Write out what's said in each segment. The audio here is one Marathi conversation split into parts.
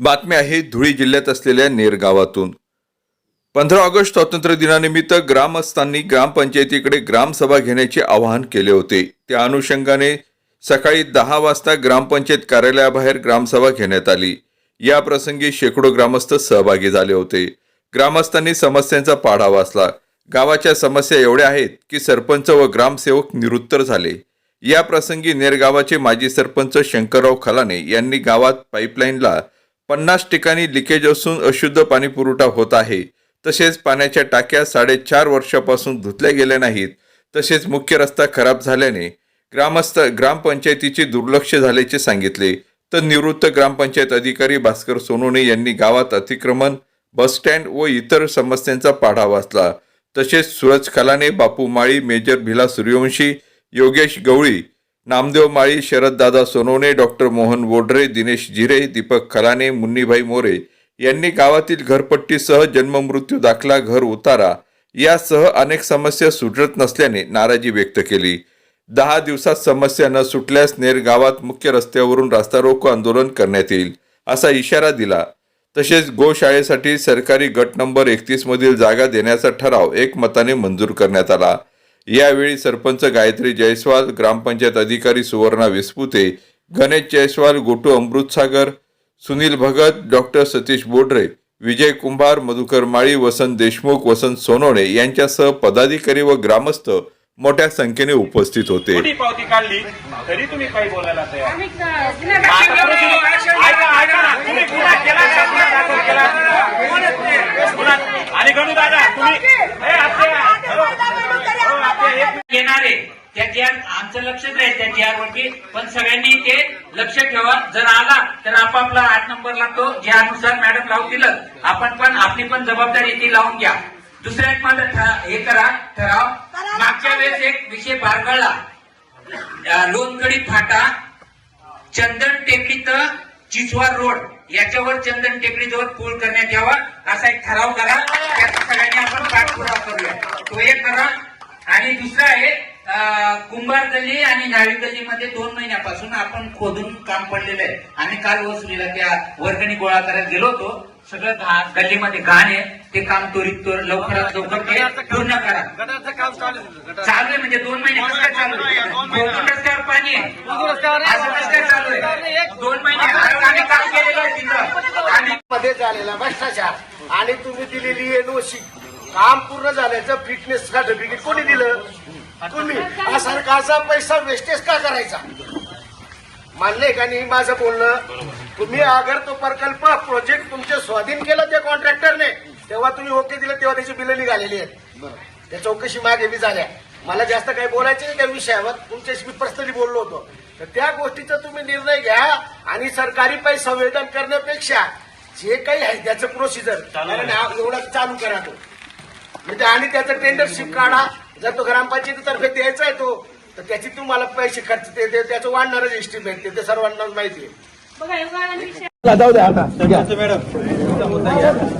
बातमी आहे धुळे जिल्ह्यात असलेल्या नेर गावातून पंधरा ऑगस्ट स्वातंत्र्य दिनानिमित्त ग्रामस्थांनी ग्रामपंचायतीकडे ग्रामसभा घेण्याचे आवाहन केले होते. त्या अनुषंगाने सकाळी दहा वाजता ग्रामपंचायत कार्यालयाबाहेर ग्रामसभा घेण्यात आली. या प्रसंगी शेकडो ग्रामस्थ सहभागी झाले होते. ग्रामस्थांनी समस्यांचा पाढा वाचला. गावाच्या समस्या एवढ्या आहेत की सरपंच व ग्रामसेवक निरुत्तर झाले. या प्रसंगी नेर गावाचे माजी सरपंच शंकरराव खलाने यांनी गावात पाईपलाईनला पन्नास ठिकाणी लिकेज असून अशुद्ध पाणी पुरवठा होत आहे. तसेच पाण्याच्या टाक्या साडेचार वर्षापासून धुतल्या गेल्या नाहीत. तसेच मुख्य रस्ता खराब झाल्याने ग्रामस्थ ग्रामपंचायतीचे दुर्लक्ष झाल्याचे सांगितले. तर निवृत्त ग्रामपंचायत अधिकारी भास्कर सोनोने यांनी गावात अतिक्रमण बसस्टँड व इतर समस्यांचा पाढा वाचला. तसेच सूरज खलाने बापू माळी मेजर भिला सूर्यवंशी योगेश गवळी नामदेव माळी शरददादा सोनवणे डॉक्टर मोहन वोडरे दिनेश जिरे दीपक खलाने मुन्नीभाई मोरे यांनी गावातील घरपट्टीसह जन्ममृत्यू दाखला घर उतारा यासह अनेक समस्या सुटत नसल्याने नाराजी व्यक्त केली. दहा दिवसात समस्या न सुटल्यास नेर गावात मुख्य रस्त्यावरून रास्ता रोको आंदोलन करण्यात येईल असा इशारा दिला. तसेच गोशाळेसाठी सरकारी गट नंबर एकतीसमधील जागा देण्याचा ठराव एकमताने मंजूर करण्यात आला. यावेळी सरपंच गायत्री जयस्वाल ग्रामपंचायत अधिकारी सुवर्णा विस्पुते गणेश जयस्वाल गोटू अमृतसागर सुनील भगत डॉक्टर सतीश बोडरे विजय कुंभार मधुकर माळी वसंत देशमुख वसंत सोनवणे यांच्यासह पदाधिकारी व ग्रामस्थ मोठ्या संख्येने उपस्थित होते. पावती काढली? तरी तुम्ही काही बोलायला तयार. आणि गणू दादा तुम्ही ए, आपल्या- हो, हो, आपल्या येणार आहे. त्या ज्या आमचं लक्षच आहे त्या ज्या वरती पण सगळ्यांनी ते लक्ष ठेवा. जर आला तर आपापला आठ नंबरला तो ज्यानुसार मॅडम लावून दिलं आपण पण आपली पण जबाबदारी ती लावून घ्या. दुसऱ्या एक माझं हे करा ठराव. मागच्या वेळेस एक विषय बारगळला. अं, लोणकडी फाटा चंदन टेकडी तर चिचवार रोड. याच्यावर चंदन टेकडी जवळ पूल करण्यात यावा. असा एक ठराव करा. त्याचा सगळ्यांनी आपण पाठपुरावा करूया. तो एक करा. आणि दुसरा आहे कुंभार गल्ली आणि नाळी गल्लीमध्ये दोन महिन्यापासून आपण खोदून काम पडलेलं आहे. आम्ही काल वसुलीला त्या वर्गणी गोळा करायला गेलो होतो. सगळं घा- गल्लीमध्ये घाण आहे. ते काम त्वरित त्वर- लवकरात लवकर ते पूर्ण करा. चालू आहे म्हणजे दोन महिने कसं चालू आहे? कोकण रस्त्यावर पाणी आहे. असं कसं काय चालू आहे? दोन महिने काम केलेलं आहे तिथं. आणि मध्ये झालेला भ्रष्टाचार आणि तुम्ही दिलेली एनओसी काम पूर्ण झाल्याचं फिटनेस सर्टिफिकेट कोणी दिलं? तुम्ही. हा सरकारचा पैसा वेस्टेज का करायचा? मानलंय का नाही माझं बोलणं? तुम्ही अगर तो प्रकल्प प्रोजेक्ट तुमचे स्वाधीन केलं त्या कॉन्ट्रॅक्टरने तेव्हा तुम्ही ओके दिलं तेव्हा त्याची बिलं निघालेली आहेत. त्या चौकशी मागे बी झाल्या. मला जास्त काही बोलायचं नाही त्या विषयावर. तुमच्याशी मी पर्सनली बोललो होतो. तर त्या गोष्टीचा तुम्ही निर्णय घ्या आणि सरकारी पैसा संवेदन करण्यापेक्षा जे काही आहे त्याचं प्रोसिजर कारण एवढा चालू करा तो. म्हणजे आणि त्याचं टेंडरशिप काढा. जर तो ग्रामपंचायतीतर्फे द्यायचा आहे तो तर त्याची तुम्हाला पैसे खर्च ते ते- त्याचं वाढणारच एस्टिमेट ते ते सर्वांनाच माहिती आहे. बघा एवढा विषय सरपंच मॅडम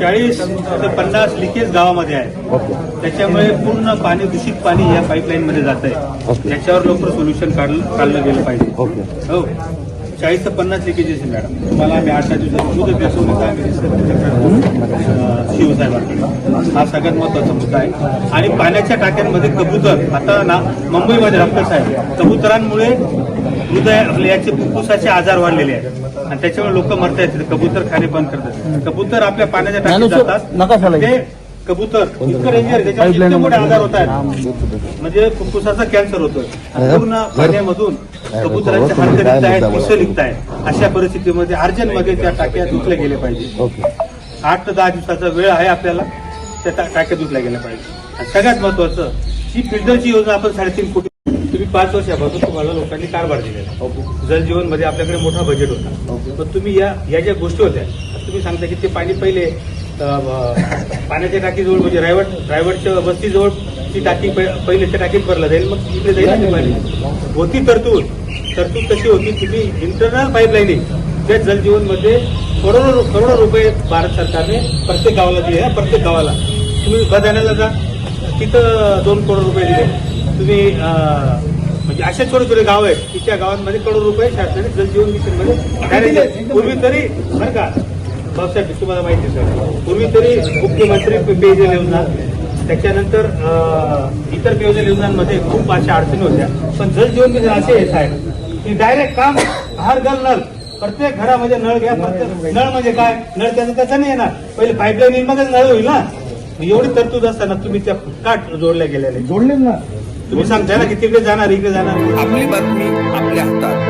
चाळीस ते पन्नास लिकेज गावामध्ये आहे. त्याच्यामुळे पूर्ण पाणी दूषित पाणी या पाईपलाईन मध्ये जात आहे त्याच्यावर लवकर सोल्युशन काढलं काढलं गेलं पाहिजे. हो. चाळीस ते पन्नास लिकेजेस आहे मॅडम. तुम्हाला आम्ही आठ दिवसात दाखवली आम्ही शिवसाहेबांकडे हा सगळ्यात महत्त्वाचा मुद्दा आहे. आणि पाण्याच्या टाक्यांमध्ये कबूतर आता ना मुंबईमध्ये डॉक्टर साहेब कबुतरांमुळे हृदय आपले याचे फुफ्फुसाचे आजार वाढलेले आहेत. आणि त्याच्यामुळे लोक मरता येतात कबूतर खाणे बंद करतात. कबूतर आपल्या पाण्याच्या टाकीत जातात. ते कबूतर. इतकं त्याच्यामुळे इतके मोठे आजार होत आहेत म्हणजे फुफ्फुसाचा कॅन्सर होतोय. पूर्ण पाण्यामधून कबुतरांचे हात निघत आहेत निघत आहेत अशा परिस्थितीमध्ये अर्जंटमध्ये त्या टाक्या धुतल्या गेल्या पाहिजे. आठ ते दहा दिवसाचा वेळ आहे आपल्याला त्या टाक्या धुतल्या गेल्या पाहिजे. आणि सगळ्यात महत्वाचं ही फिल्टरची योजना आपण साडेतीन कोटी तुम्ही पाच वर्षापासून तुम्हाला लोकांनी कारभार दिलेला जल जीवनमध्ये आपल्याकडे मोठा बजेट होता. पण तुम्ही या या ज्या गोष्टी होत्या तुम्ही सांगता की ते पाणी पहिले पाण्याच्या टाकीजवळ म्हणजे रायवट रायवटच्या वस्तीजवळ ती टाकी प- पहिले त्या टाकीत भरलं जाईल मग इकडे जाईल पाणी. होती तरतूद. तरतूद कशी होती? तुम्ही इंटरनल पाईपलाईनिंग त्या जलजीवनमध्ये करोडो करोडो रुपये भारत सरकारने प्रत्येक गावाला दिले प्रत्येक गावाला. तुम्ही बदाण्याला जा. तिथं दोन करोड रुपये दिले. तुम्ही म्हणजे असे छोटे छोटे गाव आहेत की त्या गावांमध्ये करोड रुपये शासनाने जलजीवन मिशनमध्ये पूर्वी तरी बरं का. भाऊसाहेब तुम्हाला माहिती सर. पूर्वी तरी मुख्यमंत्री पेयजल योजना त्याच्यानंतर इतर पेयजल योजनांमध्ये खूप अशा अडचणी होत्या. पण जल जीवन मिशन असे येत आहे की डायरेक्ट काम हर घर नळ. प्रत्येक घरामध्ये नळ घ्या प्रत्येक नळ म्हणजे काय? नळ त्याचं त्याचं नाही येणार. पहिले पाईपलाईन मगच नळ होईल ना? एवढी तरतूद असताना तुम्ही त्या काट जोडल्या गेलेल्या जोडले ना. तुम्ही सांगताय ना की तिकडे जाणार इकडे जाणार. आपली बातमी आपल्या हातात.